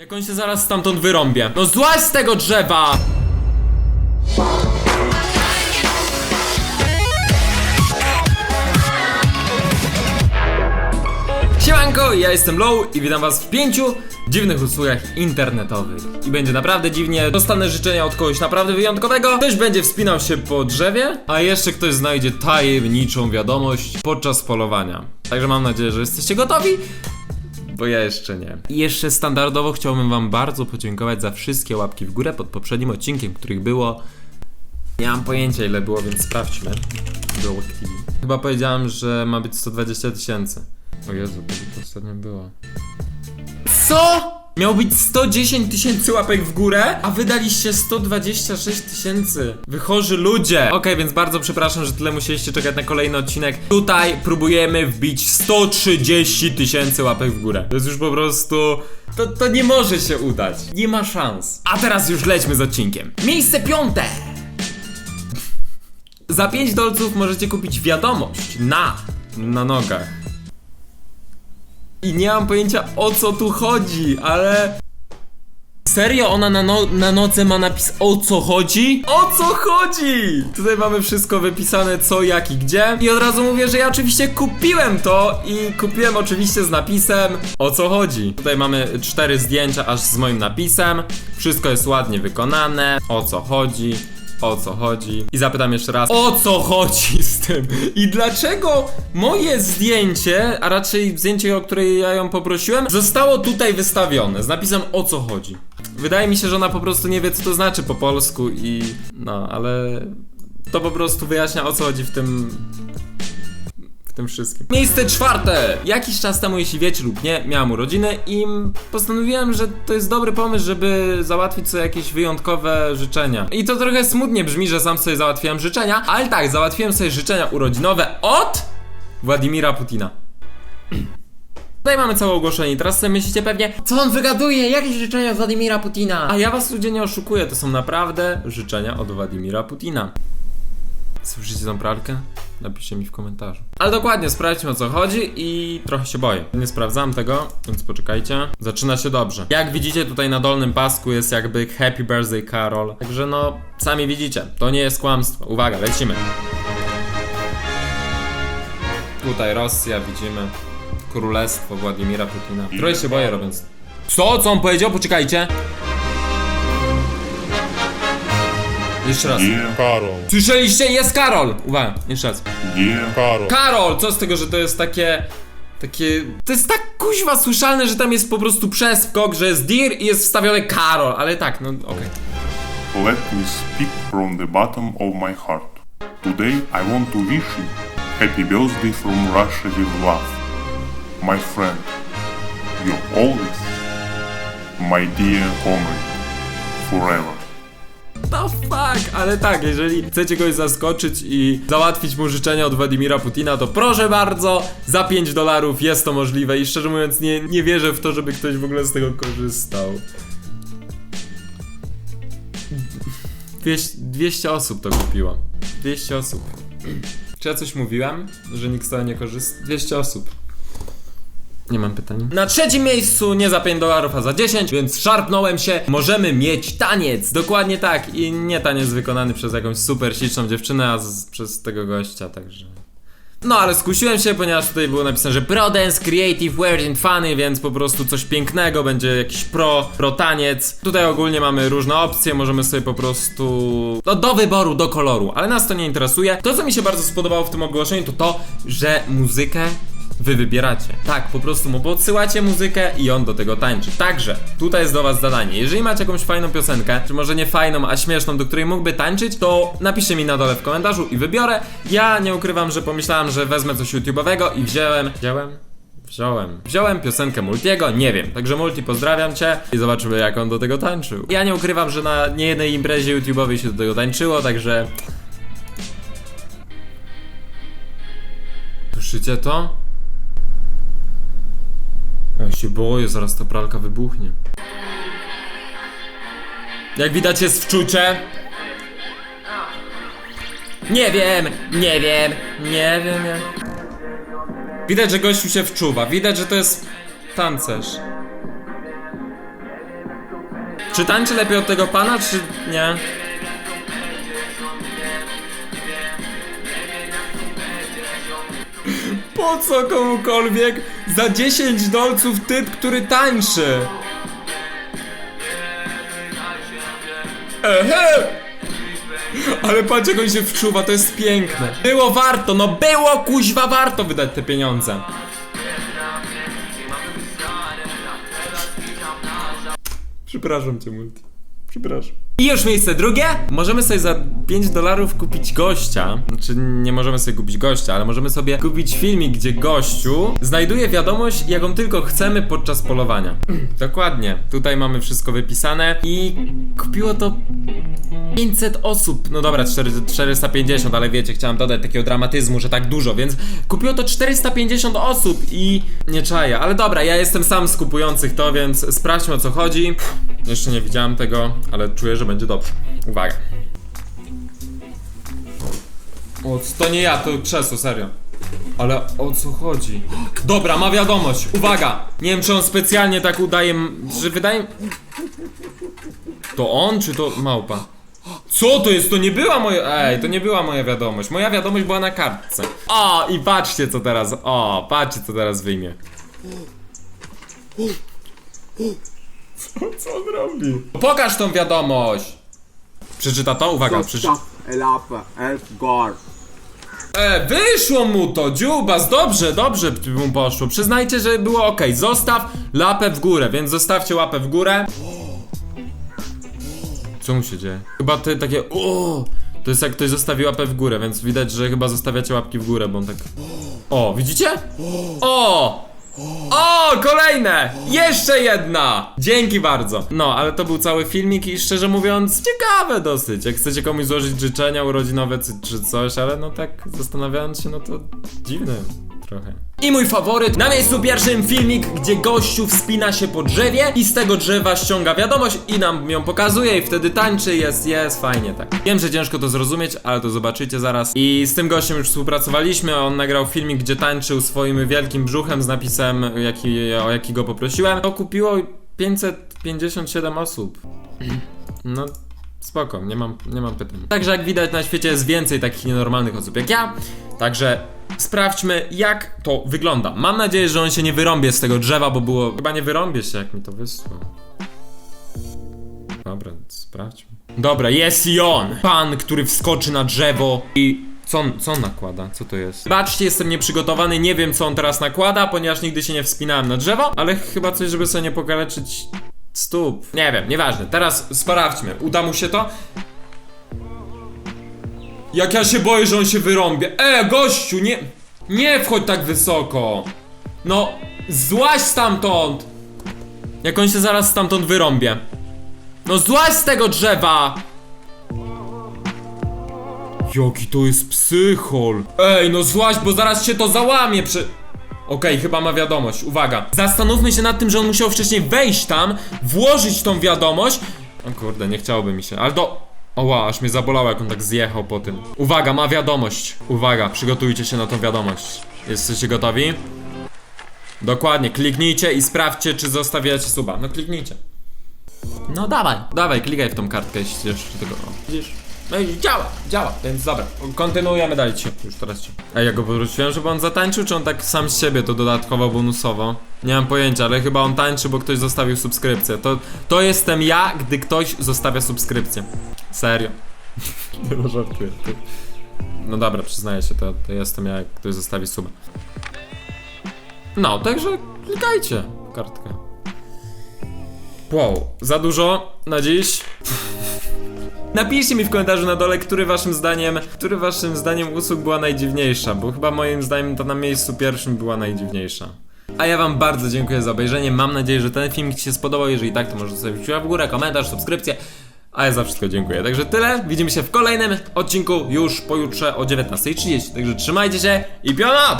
Jak on się zaraz stamtąd wyrąbie. No złaź z tego drzewa! Siemanko, ja jestem Low i witam was w pięciu dziwnych usługach internetowych. I będzie naprawdę dziwnie, dostanę życzenia od kogoś naprawdę wyjątkowego, ktoś będzie wspinał się po drzewie, a jeszcze ktoś znajdzie tajemniczą wiadomość podczas polowania. Także mam nadzieję, że jesteście gotowi, bo ja jeszcze nie. I jeszcze standardowo chciałbym wam bardzo podziękować za wszystkie łapki w górę pod poprzednim odcinkiem, których było... Nie mam pojęcia ile było, więc sprawdźmy. Było TV. Chyba powiedziałem, że ma być 120 tysięcy. O Jezu, to ostatnio było. Co? Miał być 110 tysięcy łapek w górę, a wydaliście 126 tysięcy. Wychorzy ludzie! Okej, więc bardzo przepraszam, że tyle musieliście czekać na kolejny odcinek. Tutaj próbujemy wbić 130 tysięcy łapek w górę. To jest już po prostu... To, to nie może się udać. Nie ma szans. A teraz już lećmy z odcinkiem. Miejsce piąte! Za 5 dolców możecie kupić wiadomość na, na nogach. I nie mam pojęcia o co tu chodzi, ale... Serio ona na, no, na ma napis o co chodzi? O co chodzi? Tutaj mamy wszystko wypisane co, jak i gdzie. I od razu mówię, że ja oczywiście kupiłem to I kupiłem oczywiście z napisem o co chodzi. Tutaj mamy cztery zdjęcia aż z moim napisem. Wszystko jest ładnie wykonane. O co chodzi o co chodzi. I zapytam jeszcze raz, o co chodzi z tym? I dlaczego moje zdjęcie, a raczej zdjęcie, o które ja ją poprosiłem, zostało tutaj wystawione z napisem o co chodzi? Wydaje mi się, że ona po prostu nie wie, co to znaczy po polsku i. No, ale. To po prostu wyjaśnia o co chodzi w tym w tym wszystkim. Miejsce czwarte! Jakiś czas temu, jeśli wiecie lub nie, miałem urodziny i postanowiłem, że to jest dobry pomysł, żeby załatwić sobie jakieś wyjątkowe życzenia. I to trochę smutnie brzmi, że sam sobie załatwiłem życzenia, ale tak, załatwiłem sobie życzenia urodzinowe od Władimira Putina. Tutaj mamy całe ogłoszenie. Teraz sobie myślicie pewnie, Co on wygaduje? Jakieś życzenia Władimira Putina? a ja was ludzie nie oszukuję, to są naprawdę życzenia od Władimira Putina. Słyszycie tą pralkę? Napiszcie mi w komentarzu. Ale dokładnie, sprawdźmy o co chodzi i trochę się boję. Nie sprawdzam tego, więc poczekajcie. Zaczyna się dobrze. Jak widzicie tutaj na dolnym pasku jest jakby Happy Birthday Carol. Także no, sami widzicie, to nie jest kłamstwo. Uwaga, lecimy. Tutaj Rosja, widzimy. Królestwo Władimira Putina. Trochę się boję robiąc. Co? Co on powiedział? Poczekajcie. Jeszcze raz. Nie Karol. Słyszeliście? Jest Karol! Uwaga, jeszcze raz. Nie Karol. Karol! Co z tego, że to jest takie... Takie... To jest tak kuźwa słyszalne, że tam jest po prostu przeskok, że jest Deer i jest wstawione Karol, ale tak, no okej. Let me speak from the bottom of my heart. Today I want to wish you happy birthday from Russia with love. My friend, you're always my dear comrade, forever. No fuck, ale tak, jeżeli chcecie kogoś zaskoczyć i załatwić mu życzenia od Władimira Putina, to proszę bardzo, za 5 dolarów jest to możliwe i szczerze mówiąc nie, nie wierzę w to, żeby ktoś w ogóle z tego korzystał. 200, 200 osób to kupiło. 200 osób. Czy ja coś mówiłem, że nikt z tego nie korzysta? 200 osób. Nie mam pytań. Na trzecim miejscu nie za 5 dolarów, a za 10, więc szarpnąłem się. Możemy mieć taniec. Dokładnie tak. I nie taniec wykonany przez jakąś super śliczną dziewczynę, a z, przez tego gościa, także. No ale skusiłem się, ponieważ tutaj było napisane, że pro dance, creative, weird and funny, więc po prostu coś pięknego, będzie jakiś pro, pro taniec. Tutaj ogólnie mamy różne opcje, możemy sobie po prostu, no do wyboru, do koloru, ale nas to nie interesuje. To co mi się bardzo spodobało w tym ogłoszeniu to to, że muzykę Wy wybieracie. Tak, po prostu mu podsyłacie muzykę i on do tego tańczy. Także, tutaj jest do was zadanie. Jeżeli macie jakąś fajną piosenkę, czy może nie fajną, a śmieszną, do której mógłby tańczyć, to napiszcie mi na dole w komentarzu i wybiorę. Ja nie ukrywam, że pomyślałem, że wezmę coś YouTube'owego i wziąłem... Wziąłem? Wziąłem. Wziąłem piosenkę Multiego, nie wiem. Także Multi, pozdrawiam cię i zobaczymy jak on do tego tańczył. Ja nie ukrywam, że na niejednej imprezie YouTube'owej się do tego tańczyło, także... Słyszycie to? Ja się boję, zaraz ta pralka wybuchnie. Jak widać jest wczucie. Nie wiem, nie wiem, nie wiem. Nie. Widać, że gościu się wczuwa. Widać, że to jest tancerz. Czy tańczy lepiej od tego pana, czy nie? Po co komukolwiek za 10 dolców typ, który tańczy? Ehe! Ale patrz jak on się wczuwa, to jest piękne. Było warto, no było kuźwa warto wydać te pieniądze. Przepraszam cię, Multi. Przepraszam. I już miejsce drugie. Możemy sobie za 5 dolarów kupić gościa. Znaczy, nie możemy sobie kupić gościa, ale możemy sobie kupić filmik, gdzie gościu znajduje wiadomość, jaką tylko chcemy podczas polowania. Dokładnie. Tutaj mamy wszystko wypisane i kupiło to 500 osób. No dobra, 4, 450, ale wiecie, chciałem dodać takiego dramatyzmu, że tak dużo, więc kupiło to 450 osób i nie czaję. Ale dobra, ja jestem sam z kupujących to, więc sprawdźmy o co chodzi. Jeszcze nie widziałem tego, ale czuję, że będzie dobrze. Uwaga. O, to nie ja, to krzesło, serio. Ale o co chodzi? Dobra, ma wiadomość, uwaga! Nie wiem, czy on specjalnie tak udaje, że wydaje... To on, czy to małpa? Co to jest? To nie była moja. Ej, to nie była moja wiadomość. Moja wiadomość była na kartce. O, i patrzcie co teraz. O, patrzcie co teraz wyjmie. Co, co on robi? Pokaż tą wiadomość! Przeczyta to? Uwaga, przeczyta. Elf, gar. E, wyszło mu to, dziubas, dobrze, dobrze mu poszło. Przyznajcie, że było ok. Zostaw łapę w górę, więc zostawcie łapę w górę. Co mu się dzieje? Chyba te takie o, To jest jak ktoś zostawi łapę w górę, więc widać, że chyba zostawiacie łapki w górę, bo on tak... O, widzicie? O! O, kolejne! Jeszcze jedna! Dzięki bardzo. No, ale to był cały filmik i szczerze mówiąc, ciekawe dosyć. Jak chcecie komuś złożyć życzenia urodzinowe czy, czy coś, ale no tak zastanawiając się, no to dziwne trochę. I mój faworyt, na miejscu pierwszym filmik, gdzie gościu wspina się po drzewie i z tego drzewa ściąga wiadomość i nam ją pokazuje i wtedy tańczy, jest, jest, fajnie tak. Wiem, że ciężko to zrozumieć, ale to zobaczycie zaraz. I z tym gościem już współpracowaliśmy, on nagrał filmik, gdzie tańczył swoim wielkim brzuchem z napisem, jaki, o jaki go poprosiłem. To kupiło 557 osób. No, spoko, nie mam, nie mam pytań. Także jak widać na świecie jest więcej takich nienormalnych osób jak ja. Także sprawdźmy jak to wygląda. Mam nadzieję, że on się nie wyrąbie z tego drzewa, bo było... Chyba nie wyrąbie się jak mi to wysłał. Dobra, sprawdźmy. Dobra, jest i on! Pan, który wskoczy na drzewo i... Co on, co on nakłada? Co to jest? Baczcie, jestem nieprzygotowany, nie wiem co on teraz nakłada, ponieważ nigdy się nie wspinałem na drzewo, ale chyba coś, żeby sobie nie pokaleczyć stóp. Nie wiem, nieważne. Teraz sprawdźmy. Uda mu się to? Jak ja się boję, że on się wyrąbie. E, gościu, nie... Nie wchodź tak wysoko. No, złaź stamtąd. Jak on się zaraz stamtąd wyrąbie. No złaź z tego drzewa. Jaki to jest psychol. Ej, no złaź, bo zaraz się to załamie przy... Okej, chyba ma wiadomość, uwaga. Zastanówmy się nad tym, że on musiał wcześniej wejść tam, włożyć tą wiadomość. O kurde, nie chciałoby mi się, ale do... Oła, aż mnie zabolało, jak on tak zjechał po tym. Uwaga, ma wiadomość. Uwaga, przygotujcie się na tą wiadomość. Jesteście gotowi? Dokładnie, kliknijcie i sprawdźcie, czy zostawiacie suba. No kliknijcie. No dawaj, dawaj, klikaj w tą kartkę, jeśli jeszcze tego. O, widzisz? No i działa, działa, więc dobra, kontynuujemy dalej ci. Już teraz ci. Ej, ja go powróciłem, żeby on zatańczył, czy on tak sam z siebie to dodatkowo bonusowo? Nie mam pojęcia, ale chyba on tańczy, bo ktoś zostawił subskrypcję. To, to jestem ja, gdy ktoś zostawia subskrypcję. Serio. Nie no, żartuję. No dobra, przyznaję się, to, to jestem ja, jak ktoś zostawi suba. No, także klikajcie kartkę. Wow, za dużo na dziś. Napiszcie mi w komentarzu na dole, który waszym zdaniem, który waszym zdaniem usług była najdziwniejsza, bo chyba moim zdaniem ta na miejscu pierwszym była najdziwniejsza. A ja wam bardzo dziękuję za obejrzenie, mam nadzieję, że ten film ci się spodobał, jeżeli tak, to możesz zostawić łapkę w górę, komentarz, subskrypcję, a ja za wszystko dziękuję. Także tyle, widzimy się w kolejnym odcinku już pojutrze o 19.30, także trzymajcie się i piona!